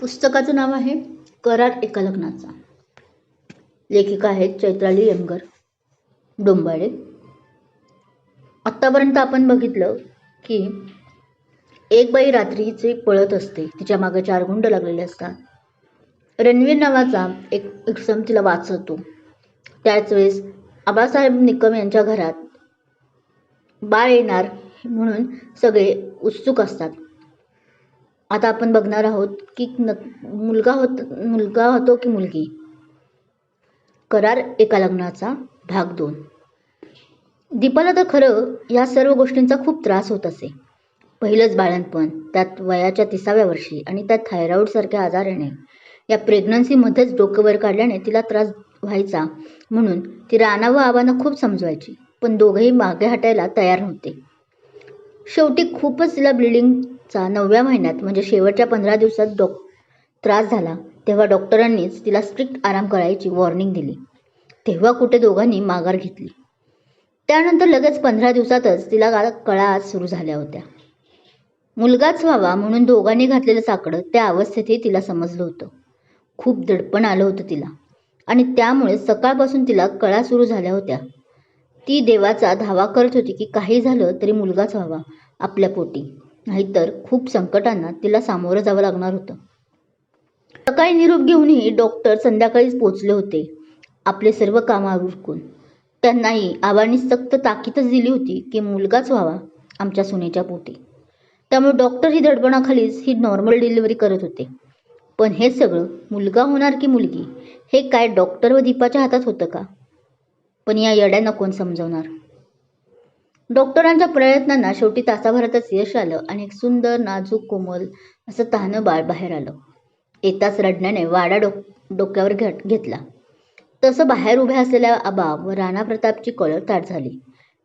पुस्तकाचं नाव आहे करार एका लग्नाचा. लेखिका आहेत चैत्राली यमगर डोंबाळे. आत्तापर्यंत आपण बघितलं की एक बाई रात्रीची पळत असते. तिच्यामागे चार गुंड लागलेले असतात. रणवीर नावाचा एक इसम तिला वाचवतो. त्याच वेळेस आबासाहेब निकम यांच्या घरात बाळ येणार म्हणून सगळे उत्सुक असतात. आता आपण बघणार आहोत की न मुलगा होत मुलगा होतो की मुलगी? करार एका लग्नाचा भाग दोन. दीपाला तर खरं या सर्व गोष्टींचा खूप त्रास होत असे. पहिलंच बाळणपण त्यात वयाच्या तिसाव्या वर्षी आणि त्यात थायरॉईडसारख्या येणे या प्रेग्नन्सीमध्येच डोकं वर काढल्याने तिला त्रास व्हायचा म्हणून ती राणा व आबांना खूप समजवायची पण दोघंही मागे हटायला तयार नव्हते. शेवटी खूपच तिला ब्लिडिंग चा नवव्या महिन्यात म्हणजे शेवटच्या पंधरा दिवसात डॉ त्रास झाला तेव्हा डॉक्टरांनीच तिला स्ट्रिक्ट आराम करायची वॉर्निंग दिली. तेव्हा कुठे दोघांनी माघार घेतली. त्यानंतर लगेच पंधरा दिवसातच तिला गा- कळा सुरू झाल्या होत्या. मुलगाच व्हावा म्हणून दोघांनी घातलेलं साकडं त्या अवस्थेतही तिला समजलं होतं. खूप दडपण आलं होतं तिला. आणि त्यामुळे सकाळपासून तिला कळा सुरू झाल्या होत्या. ती देवाचा धावा करत होती की काही झालं तरी मुलगाच व्हावा आपल्या पोटी. नाहीतर खूप संकटांना तिला सामोरं जावं लागणार होतं. सकाळी निरोप घेऊनही डॉक्टर संध्याकाळीच पोचले होते. आपले सर्व कामावर उरकून त्यांनाही आबांनी सक्त ताकीदच दिली होती की मुलगाच व्हावा आमच्या सुनेच्या पोटी. त्यामुळे डॉक्टर ही दडपणाखालीच ही नॉर्मल डिलिव्हरी करत होते. पण हे सगळं मुलगा होणार की मुलगी हे काय डॉक्टर व दीपाच्या हातात होतं का? पण या येड्यांना कोण समजवणार. डॉक्टरांच्या प्रयत्नांना शेवटी तासाभरातच यश आलं आणि एक सुंदर नाजूक कोमल असं तहानं बाळ बाहेर आलं. येताच रडण्याने वाडा डोक डोक्यावर घट घेतला. तसं बाहेर उभ्या असलेल्या आबा व राणा प्रतापची कळर ताट झाली.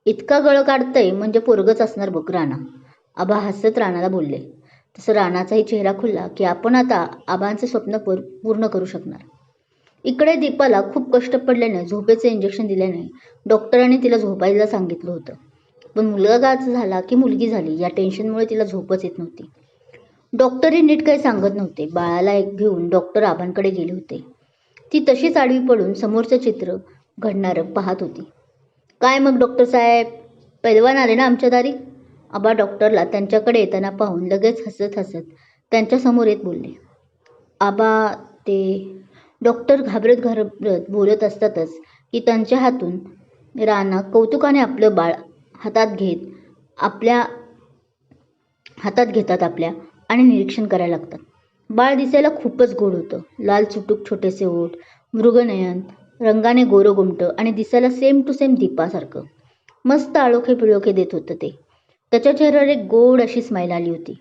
इतका गळ काढतंय म्हणजे पोरगच असणार बघ राणा. आबा हसत राणाला बोलले. तसं राणाचाही चेहरा खुलला की आपण आता आबांचे स्वप्न पूर पूर्ण करू शकणार. इकडे दीपाला खूप कष्ट पडल्याने झोपेचे इंजेक्शन दिल्याने डॉक्टरांनी तिला झोपायला सांगितलं होतं. पण मुलगाच झाला की मुलगी झाली या टेन्शनमुळे तिला झोपच येत नव्हती. डॉक्टरही नीट काही सांगत नव्हते. बाळाला एक घेऊन डॉक्टर आबांकडे गेले होते. ती तशीच आडवी पडून समोरचं चित्र घडणारं पाहत होती. काय मग डॉक्टर साहेब? पैलवान आले ना आमच्या दारी? आबा डॉक्टरला त्यांच्याकडे येताना पाहून लगेच हसत हसत त्यांच्यासमोर येत बोलले. आबा ते डॉक्टर घाबरत घाबरत बोलत असतातच की त्यांच्या हातून राणा कौतुकाने आपलं बाळ हातात घेत आपल्या हातात घेतात आपल्या आणि निरीक्षण करायला लागतात. बाळ दिसायला खूपच गोड होतं. लाल चुटूक छोटेसे ओठ मृगनयन रंगाने गोरं आणि दिसायला सेम टू सेम दीपासारखं. मस्त आळोखे पिळोखे देत होतं ते. त्याच्या चेहऱ्यावर एक गोड अशी स्माईल आली होती.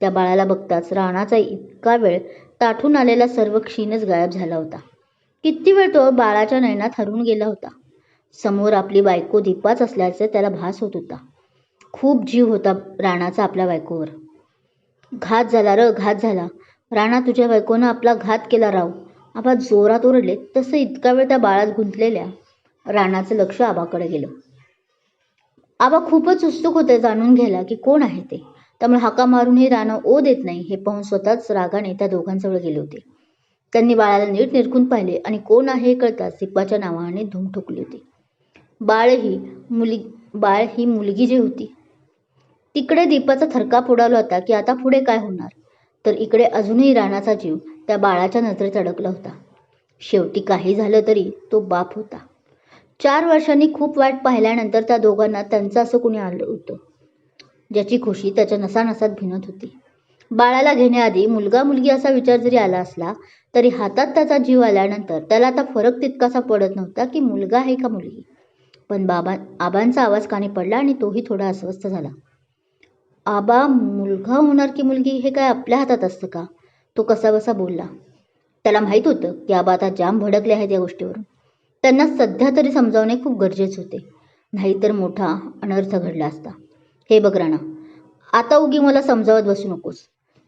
त्या बाळाला बघताच राणाचा इतका वेळ ताठून आलेला सर्व क्षीणच गायब झाला होता. किती वेळ तो बाळाच्या नयनात हरवून गेला होता. समोर आपली बायको दीपाच असल्याचे त्याला भास होत होता. खूप जीव होता राणाचा आपल्या बायकोवर. घात झाला र घात झाला. राणा तुझ्या बायकोनं आपला घात केला राव. आबा जोरात ओरडले तसं इतका वेळ त्या बाळात गुंतलेल्या राणाचं लक्ष आबाकडे गेलं. आबा खूपच उत्सुक होते जाणून घ्यायला की कोण आहे ते. त्यामुळे हाका मारूनही राणा ओ देत नाही हे पाहून स्वतःच रागाने त्या दोघांजवळ गेले होते. त्यांनी बाळाला नीट निरखून पाहिले आणि कोण आहे हे कळताच सिप्पाच्या नावाने धूम ठोकली होती. बाळ ही मुली बाळ ही मुलगी जी होती. तिकडे दीपाचा थरकाप उडाला होता की आता पुढे काय होणार? तर इकडे अजूनही राणाचा जीव त्या बाळाच्या नजरेत अडकला होता. शेवटी काही झालं तरी तो बाप होता. चार वर्षांनी खूप वाईट पाहिल्यानंतर त्या दोघांना त्यांचं असं कुणी आलं होतं? ज्याची खुशी त्याच्या नसानसात भिनत होती. बाळाला घेण्याआधी मुलगा मुलगी असा विचार जरी आला असला तरी हातात त्याचा जीव आल्यानंतर त्याला आता फरक तितकासा पडत नव्हता की मुलगा आहे का मुलगी? पण बाबा आबांचा आवाज कानी पडला आणि तोही थोडा अस्वस्थ झाला. आबा मुलगा होणार की मुलगी हे काय आपल्या हातात असतं का? तो कसाबसा बोलला. त्याला माहीत होतं की आबा आता जाम भडकले आहेत या गोष्टीवरून. त्यांना सध्या तरी समजावणे खूप गरजेचे होते. नाहीतर मोठा अनर्थ घडला असता. हे बघ राणा आता उगी मला समजावत बसू नकोस.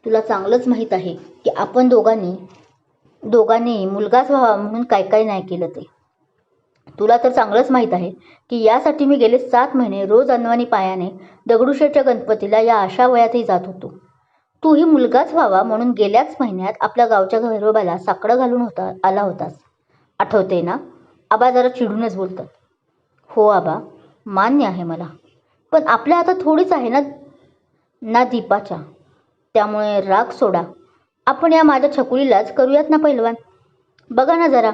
तुला चांगलंच माहीत आहे की आपण दोघांनी दोघांनी मुलगाच व्हावा म्हणून काय काय नाही केलं ते. तुला तर चांगलंच माहीत आहे की यासाठी मी गेले सात महिने रोज अनवानी पायाने दगडूशेठच्या गणपतीला या अशा वयातही जात होतो. तूही मुलगाच व्हावा म्हणून गेल्याच महिन्यात आपल्या गावच्या घरोबाला साकडं घालून होता आला होतास. आठवते ना? आबा जरा चिडूनच बोलतात. हो आबा मान्य आहे मला. पण आपल्या आता थोडीच आहे ना? ना दीपाच्या. त्यामुळे राग सोडा. आपण या माझ्या छकुलीलाच करूयात ना पैलवान? बघा ना जरा.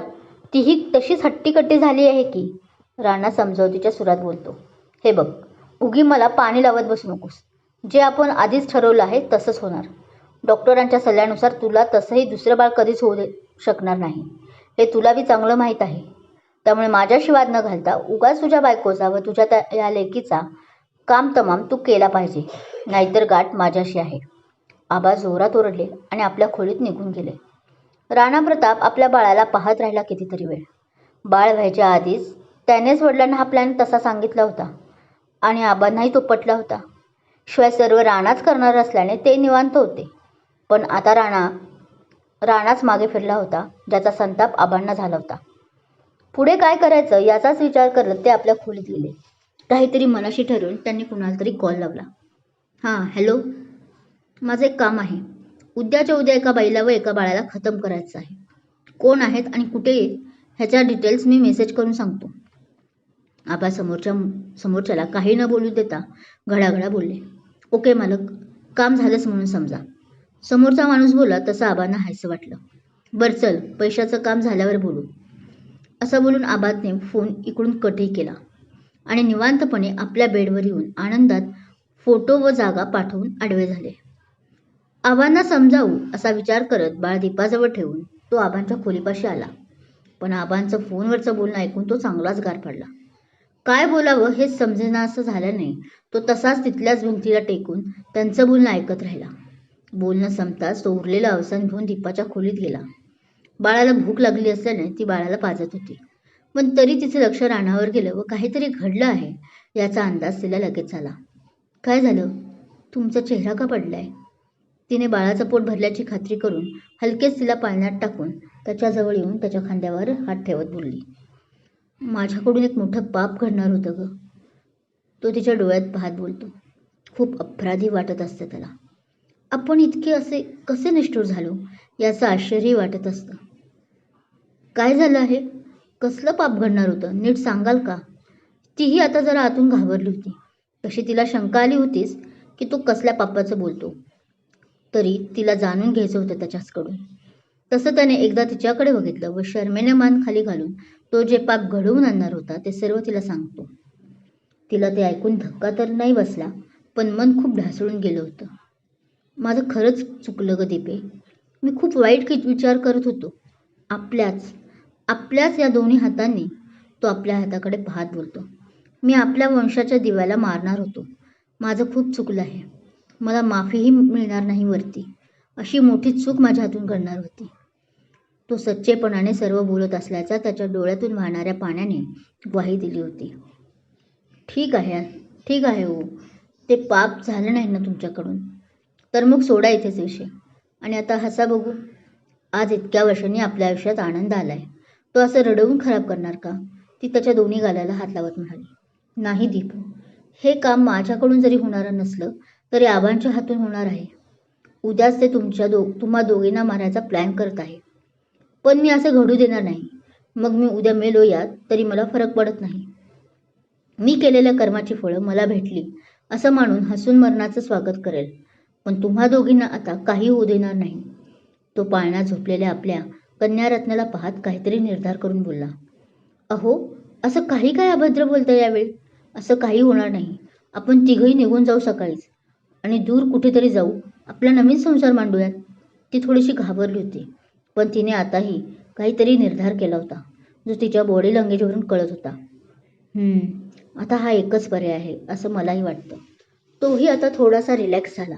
तीही तशीच हट्टीकट्टी झाली आहे की? राणा समजावतीच्या सुरात बोलतो. हे बघ उगी मला पाणी लावत बसू नकोस. जे आपण आधीच ठरवलं आहे तसंच होणार. डॉक्टरांच्या सल्ल्यानुसार तुला तसंही दुसरं बाळ कधीच होऊ शकणार नाही. हे तुला बी चांगलं माहीत आहे. त्यामुळे माझ्याशी वाद न घालता उगाच तुझ्या बायकोचा व तुझ्या त्या या लेकीचा काम तमाम तू केला पाहिजे. नाहीतर गाठ माझ्याशी आहे. आबा जोरात ओरडले आणि आपल्या खोलीत निघून गेले. राणा प्रताप आपल्या बाळाला पाहत राहिला कितीतरी वेळ. बाळ व्हायच्या आधीच त्यानेच वडिलांना हा प्लॅन तसा सांगितला होता आणि आबांनाही तो पटला होता. शिवाय सर्व राणाच करणार असल्याने ते निवांत होते. पण आता राणा राणाच मागे फिरला होता ज्याचा संताप आबांना झाला होता. पुढे काय करायचं याचाच विचार करत ते आपल्या खोलीत गेले. काहीतरी मनाशी ठरवून त्यांनी कुणाला तरी कॉल लावला. हां हॅलो माझं एक काम आहे. उद्याच्या उद्या एका बाईला व एका बाळाला खतम करायचं आहे. कोण आहेत आणि कुठे ह्याच्या डिटेल्स मी मेसेज करून सांगतो. आबा समोरच्या समोरच्याला काही न बोलू देता घडाघडा बोलले. ओके मालक काम झालंच म्हणून समजा. समोरचा माणूस बोला तसं आबांना हायसं वाटलं. बरं चल पैशाचं काम झाल्यावर बोलू. असं बोलून आबादने फोन इकडून कटही केला. आणि निवांतपणे आपल्या बेडवर येऊन आनंदात फोटो व जागा पाठवून आडवे झाले. आबांना समजावू असा विचार करत बाळ दीपाजवळ ठेवून तो आबांच्या खोलीपाशी आला. पण आबांचं फोनवरचं बोलणं ऐकून तो चांगलाच गार पडला. काय बोलावं हेच समजेना असं झालं नाही तो तसाच तिथल्याच भिंतीला टेकून त्यांचं बोलणं ऐकत राहिला. बोलणं संपताच तो उरलेलं अवसान घेऊन दीपाच्या खोलीत गेला. बाळाला भूक लागली असल्याने ती बाळाला पाजत होती. पण तरी तिचं लक्ष रानावर गेलं व काहीतरी घडलं आहे याचा अंदाज तिला लगेच आला. काय झालं? तुमचा चेहरा का पडलाय? तिने बाळाचं पोट भरल्याची खात्री करून हलकेच तिला पाळण्यात टाकून त्याच्याजवळ येऊन त्याच्या खांद्यावर हात ठेवत बोलली. माझ्याकडून एक मोठं पाप घडणार होतं ग. तो तिच्या डोळ्यात पाहत बोलतो. खूप अपराधी वाटत असतं त्याला. आपण इतके असे कसे निष्ठूर झालो याचं आश्चर्यही वाटत असतं. काय झालं आहे? कसलं पाप घडणार होतं? नीट सांगाल का? तीही आता जरा आतून घाबरली होती. तशी तिला शंका आली होतीच की तो कसल्या पापाचं बोलतो. तरी तिला जाणून घ्यायचं होतं त्याच्याचकडून. तसं त्याने एकदा तिच्याकडे बघितलं व शर्मेने मान खाली घालून तो जे पाप घडवून आणणार होता ते सर्व तिला सांगतो. तिला ते ऐकून धक्का तर नाही बसला पण मन खूप ढासळून गेलं होतं. माझं खरंच चुकलं ग दीपे. मी खूप वाईट विचार करत होतो. आपल्याच आपल्याच या दोन्ही हातांनी तो आपल्या हाताकडे पाहत बोलतो. मी आपल्या वंशाच्या दिव्याला मारणार होतो. माझं खूप चुकलं आहे. मला माफीही मिळणार नाही वरती. अशी मोठी चूक माझ्या हातून घडणार होती. तो सच्चेपणाने सर्व बोलत असल्याचा त्याच्या डोळ्यातून वाहणाऱ्या पाण्याने ग्वाही दिली होती. ठीक आहे ठीक आहे हो. ते पाप झालं नाही ना तुमच्याकडून? तर मग सोडा इथेच विषय. आणि आता हसा बघू. आज इतक्या वर्षांनी आपल्या आयुष्यात आनंद आलाय. तो असं रडवून खराब करणार का? ती त्याच्या दोन्ही गालाला हात लावत म्हणाली. नाही दीपू. हे काम माझ्याकडून जरी होणारं नसलं तरी आबांच्या हातून होणार आहे. उद्याच ते तुमच्या दो तुम्हा दोघींना मारायचा प्लॅन करत आहे. पण मी असं घडू देणार नाही. मग मी उद्या मेलो यात तरी मला फरक पडत नाही. मी केलेल्या कर्माची फळं मला भेटली असं मानून हसून मरणाचं स्वागत करेल. पण तुम्हा दोघींना आता काही होऊ देणार नाही. तो पाळणा झोपलेल्या आपल्या कन्यारत्नाला पाहत काहीतरी निर्धार करून बोलला. अहो असं काही काय अभद्र बोलतं यावेळी? असं काही होणार नाही. आपण तिघही निघून जाऊ सकाळीच. आणि दूर कुठेतरी जाऊ आपला नवीन संसार मांडूयात. ती थोडीशी घाबरली होती. पण तिने आताही काहीतरी निर्धार केला होता जो तिच्या बॉडी लँग्वेजवरून कळत होता. आता हा एकच पर्याय आहे असं मलाही वाटतं. तोही आता थोडासा रिलॅक्स झाला.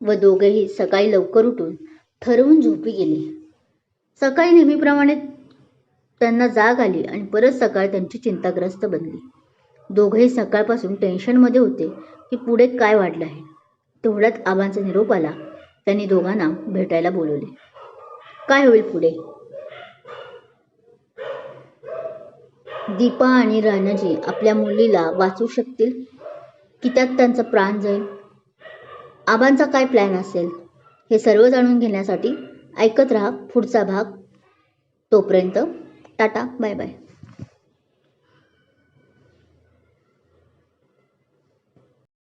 व दोघेही सकाळी लवकर उठून ठरवून झोपी गेले. सकाळी नेहमीप्रमाणे त्यांना जाग आली आणि परत सकाळ त्यांची चिंताग्रस्त बनली. दोघेही सकाळपासून टेन्शनमध्ये होते की पुढे काय वाढलं आहे. तेवढ्यात आबांचा निरोप आला. त्यांनी दोघांना भेटायला बोलवले. काय होईल पुढे? दीपा आणि राणाजी आपल्या मुलीला वाचू शकतील? की त्यात त्यांचा प्राण जाईल? आबांचा काय प्लॅन असेल? हे सर्व जाणून घेण्यासाठी ऐकत राहा पुढचा भाग. तोपर्यंत टाटा बाय बाय